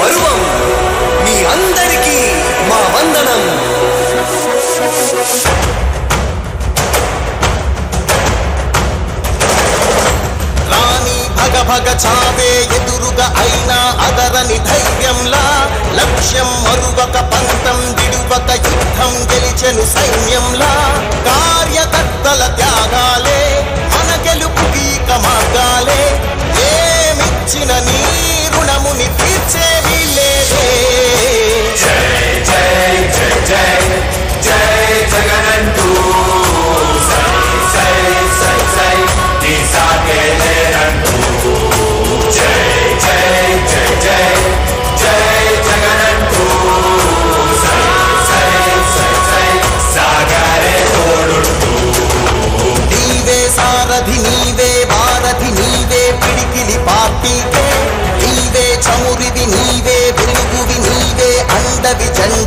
మరువం. మీ అందరికీ మా వందనం. రాణి భగ భగ చావే ఎదురుగా అయినా అదరని ధైర్యంలా. లక్ష్యం మరువక పంతం దిడువక యుద్ధం గెలిచెను సైన్యంలా. కార్యకర్తల త్యాగాలే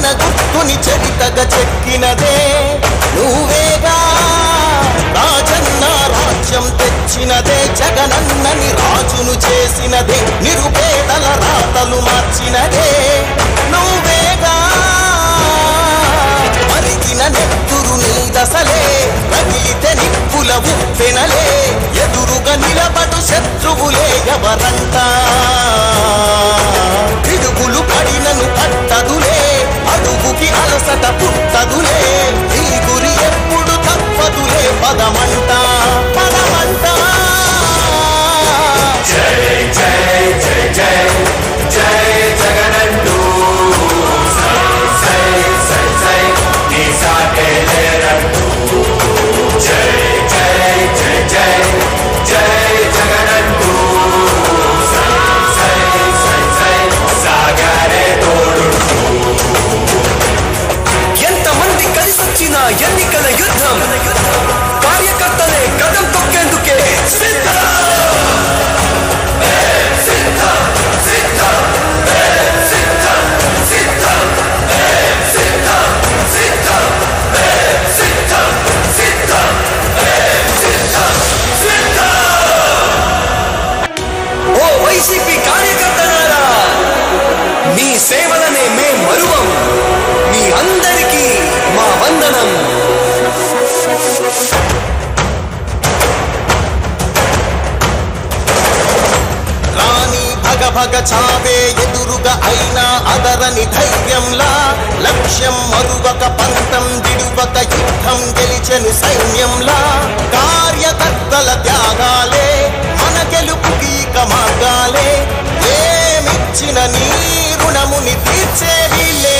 మన గుర్తుని చరితగా చెక్కినదే. నువ్వేగా రాజన్న రాజ్యం తెచ్చినదే జగనన్నని రాజును చేసినదే. తప్పదులే పదమంట తోడు ఎంతమంది కలిసొచ్చిన ఎన్నికల యుద్ధం. భగ చావే ఎదురుగా అయినా అదరని ధైర్యంలా లక్ష్యం మరువక పంతం విడువక యుద్ధం గెలిచెను సైన్యంలా కార్యకర్తల త్యాగాలే మన గెలుపుకి ఇక మార్గాలే. ఏమిచ్చిన నీ రుణముని తీర్చేవి లేదే